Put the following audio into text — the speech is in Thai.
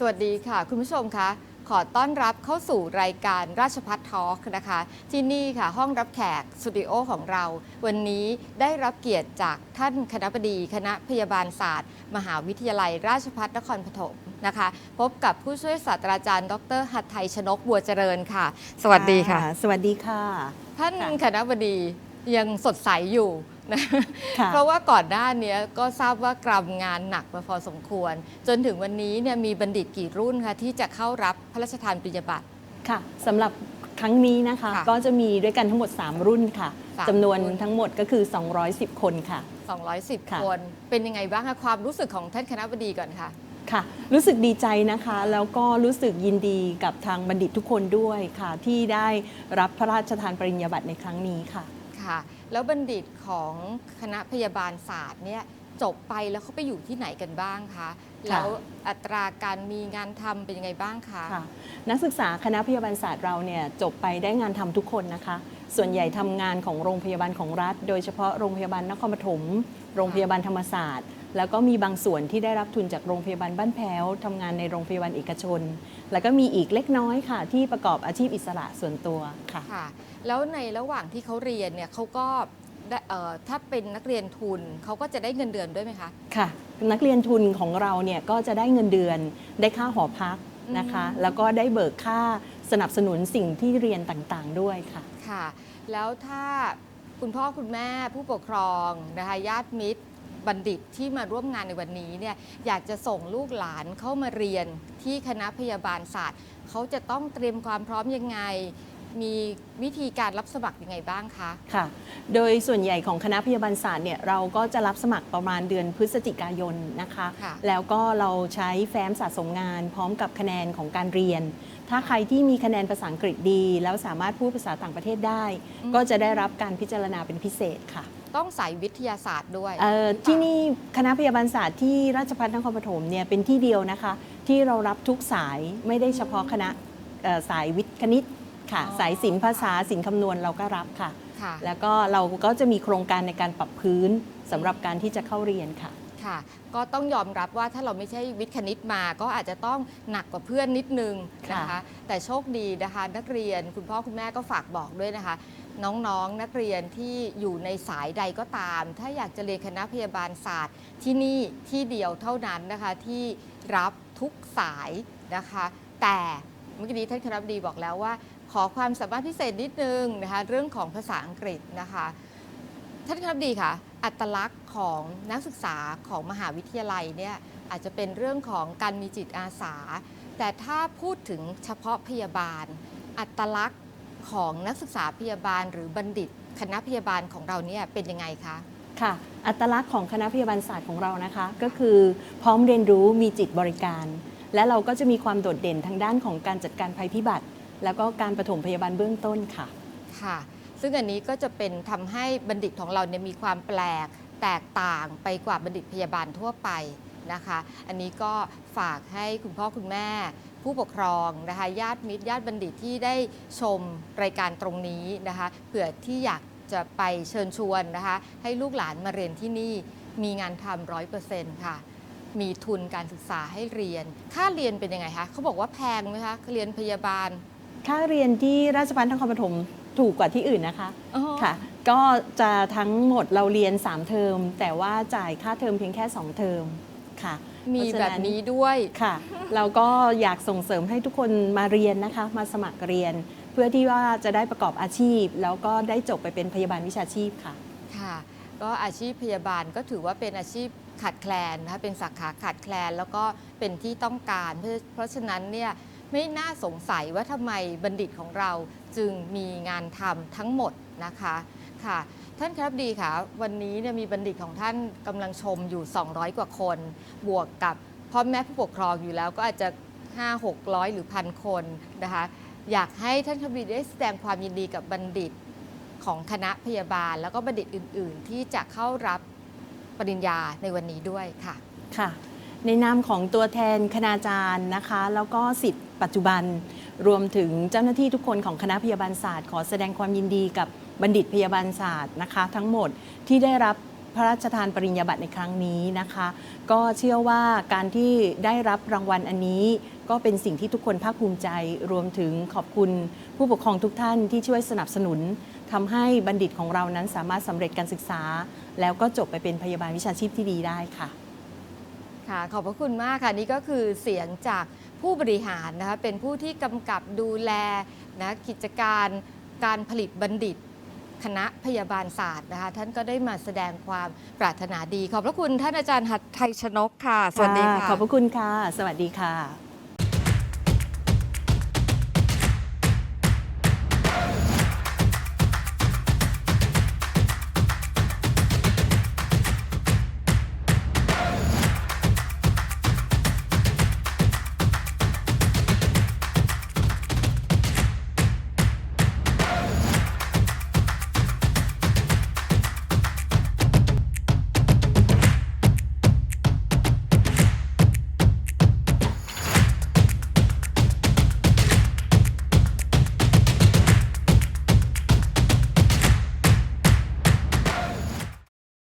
สวัสดีค่ะ คุณผู้ชมคะขอต้อนรับเข้าสู่รายการราชพัฒทอล์กนะคะ ที่นี่ค่ะห้องรับแขกสตูดิโอของเรา วันนี้ได้รับเกียรติจากท่านคณะบดี คณะพยาบาลศาสตร์ มหาวิทยาลัย ราชภัฏนครปฐมนะคะ พบกับผู้ช่วยศาสตราจารย์ ดรหัตถไทยชนกบัวเจริญค่ะ สวัสดีค่ะ สวัสดีค่ะ ท่านค่ะคณะบดียังสดใสอยู่ นะค่ะเพราะว่าก่อนหน้าเนี้ยก็ทราบว่ากรำงานหนักมาพอสมควร จนถึงวันนี้เนี่ยมีบัณฑิตกี่รุ่นคะที่จะเข้ารับพระราชทานปริญญาบัตรค่ะสำหรับครั้งนี้นะคะค่ะก็จะมีด้วยกันทั้งหมด 3 รุ่นค่ะสามจำนวนรุ่นทั้งหมดก็คือ 210 คนค่ะ 210ค่ะคน เป็นยังไงบ้างคะความรู้สึกของท่านคณะบดีก่อนค่ะค่ะ รู้สึกดีใจนะคะ แล้วก็รู้สึกยินดีกับทางบัณฑิตทุกคนด้วยค่ะ ที่ได้รับพระราชทานปริญญาบัตรในครั้งนี้ค่ะ ค่ะ แล้วบัณฑิตของคณะพยาบาลศาสตร์เนี่ยจบไปแล้วเขาไปอยู่ที่ไหนกันบ้างคะแล้วอัตราการมีงานทำเป็นยังไงบ้างคะค่ะนักศึกษาคณะพยาบาลศาสตร์เราเนี่ยจบไปได้งานทำทุกคนนะคะ ส่วนใหญ่ทำงานของโรงพยาบาลของรัฐ โดยเฉพาะโรงพยาบาลนครปฐมโรงพยาบาลธรรมศาสตร์ แล้วก็มีบางส่วนที่ได้รับทุนจากโรงพยาบาลบ้านแพ้วทำงานในโรงพยาบาลเอกชน แล้วก็มีอีกเล็กน้อยค่ะ ที่ประกอบอาชีพอิสระส่วนตัวค่ะค่ะ แล้วในระหว่างที่เขาเรียนเนี่ยเขาก็ได้เอ่อถ้าเป็นนักเรียนทุนเขาก็จะได้เงินเดือนด้วยไหมคะ ค่ะ นักเรียนทุนของเราเนี่ยก็จะได้เงินเดือนได้ค่าหอพักนะคะอืมแล้วก็ได้เบิกค่าสนับสนุนสิ่งที่เรียนต่างๆด้วยค่ะ ค่ะ แล้วถ้าคุณพ่อคุณแม่ผู้ปกครองนะคะญาติมิตร บัณฑิตที่มาร่วมงานในวันนี้เนี่ยอยากจะส่งลูกหลานเข้ามาเรียนที่คณะพยาบาลศาสตร์ เขาจะต้องเตรียมความพร้อมยังไง มีวิธีการรับสมัครยังไงบ้างคะ ค่ะ โดยส่วนใหญ่ของคณะพยาบาลศาสตร์เนี่ยเราก็จะรับสมัครประมาณเดือนพฤศจิกายนนะคะ ค่ะ แล้วก็เราใช้แฟ้มสะสมงาน พร้อมกับคะแนนของการเรียน ถ้าใครที่มีคะแนนภาษาอังกฤษดี แล้วสามารถพูดภาษาต่างประเทศได้อืมก็จะได้รับการพิจารณาเป็นพิเศษค่ะ ต้องใส่วิทยาศาสตร์ด้วย เอ่อหรือเปล่าที่นี่คณะพยาบาลศาสตร์ที่ราชภัฏนครปฐมเนี่ยเป็นที่เดียวนะคะ ที่เรารับทุกสายไม่ได้เฉพาะคณะเอ่อสายวิทย์คณิตค่ะ อ๋อ สายศิลป์ภาษาศิลป์คำนวณเราก็รับค่ะ ค่ะแล้วก็เราก็จะมีโครงการในการปรับพื้นสำหรับการที่จะเข้าเรียนค่ะ ค่ะ ก็ต้องยอมรับว่าถ้าเราไม่ใช่วิทย์คณิตมา ก็อาจจะต้องหนักกว่าเพื่อนนิดนึงนะคะ ค่ะ แต่โชคดีนะคะ นักเรียนคุณพ่อคุณแม่ก็ฝากบอกด้วยนะคะ น้องๆนักเรียนที่อยู่ในสายใดก็ตาม ถ้าอยากจะเรียนคณะพยาบาลศาสตร์ ที่นี่ที่เดียวเท่านั้นนะคะที่รับทุกสายนะคะ แต่เมื่อกี้นี้ท่านคณะบดีบอกแล้วว่า ขอความสามารถพิเศษนิดนึงนะคะเรื่องของภาษาอังกฤษนะคะท่านครับดีค่ะ อัตลักษณ์ของนักศึกษาของมหาวิทยาลัยเนี่ยอาจจะเป็นเรื่องของการมีจิตอาสา แต่ถ้าพูดถึงเฉพาะพยาบาล อัตลักษณ์ ของนักศึกษาพยาบาล หรือบัณฑิต คณะพยาบาลของเราเนี่ยเป็นยังไงคะค่ะ อัตลักษณ์ของคณะพยาบาลศาสตร์ของเรานะคะ ก็คือพร้อมเรียนรู้มีจิตบริการ และเราก็จะมีความโดดเด่นทางด้านของการจัดการภัยพิบัติ แล้วก็การปฐมพยาบาลเบื้องต้นค่ะค่ะ ซึ่งอันนี้ก็จะเป็นทำให้บัณฑิตของเราเนี่ยมีความแปลกแตกต่างไปกว่าบัณฑิตพยาบาลทั่วไปนะคะ อันนี้ก็ฝากให้คุณพ่อคุณแม่ ผู้ปกครองนะคะญาติมิตรญาติบัณฑิตที่ได้ชมรายการตรงนี้นะคะเผื่อที่อยากจะไปเชิญชวนนะคะให้ลูกหลานมาเรียนที่นี่มีงานทำร้อยเปอร์เซ็นต์ค่ะมีทุนการศึกษาให้เรียน ค่าเรียนเป็นยังไงคะเขาบอกว่าแพงไหมคะเรียนพยาบาล ค่าเรียนที่ราชภัฏนครปฐมถูกกว่าที่อื่นนะคะอ๋อค่ะ ก็จะทั้งหมดเราเรียน 3 เทอม แต่ว่าจ่ายค่าเทอมเพียงแค่ 2 เทอม ค่ะมีเพราะฉะแบนั้นบนี้ด้วย ค่ะ เราก็อยากส่งเสริมให้ทุกคนมาเรียนนะคะ มาสมัครเรียน เพื่อที่ว่าจะได้ประกอบอาชีพ แล้วก็ได้จบไปเป็นพยาบาลวิชาชีพค่ะ ค่ะ ก็อาชีพพยาบาลก็ถือว่าเป็นอาชีพขาดแคลนนะคะเป็นสาขาขาดแคลน แล้วก็เป็นที่ต้องการเพราะเพราะฉะนั้นเนี่ย ไม่น่าสงสัยว่าทำไมบัณฑิตของเราจึงมีงานทำทั้งหมดนะคะค่ะท่านครับดีค่ะ วันนี้เนี่ยมีบัณฑิตของท่านกำลังชมอยู่ 200 กว่าคน บวกกับพ่อแม่ผู้ปกครองอยู่แล้วก็อาจจะ 5 600 หรือพันคนนะคะอยากให้ท่านครับดีได้แสดงความยินดีกับบัณฑิตของคณะพยาบาล แล้วก็บัณฑิตอื่น ๆ ที่จะเข้ารับปริญญาในวันนี้ด้วยค่ะค่ะ ในนามของตัวแทนคณาจารย์นะคะ แล้วก็สิทธิ์ปัจจุบันรวมถึงเจ้าหน้าที่ทุกคนของคณะพยาบาลศาสตร์ ขอแสดงความยินดีกับบัณฑิตพยาบาลศาสตร์นะคะ ทั้งหมดที่ได้รับพระราชทานปริญญาบัตรในครั้งนี้นะคะ ก็เชื่อว่าการที่ได้รับรางวัลอันนี้ ก็เป็นสิ่งที่ทุกคนภาคภูมิใจ รวมถึงขอบคุณผู้ปกครองทุกท่านที่ช่วยสนับสนุนทำให้บัณฑิตของเรานั้นสามารถสำเร็จการศึกษา แล้วก็จบไปเป็นพยาบาลวิชาชีพที่ดีได้ค่ะ ค่ะขอบพระคุณมากค่ะ นี่ก็คือเสียงจากผู้บริหารนะคะเป็นผู้ที่กำกับดูแลนะกิจการการผลิตบัณฑิต คณะพยาบาลศาสตร์นะคะท่านก็ได้มาแสดงความปรารถนาดี ขอบพระคุณท่านอาจารย์หัตไทยชนกค่ะ สวัสดีค่ะ ขอบพระคุณค่ะ สวัสดีค่ะ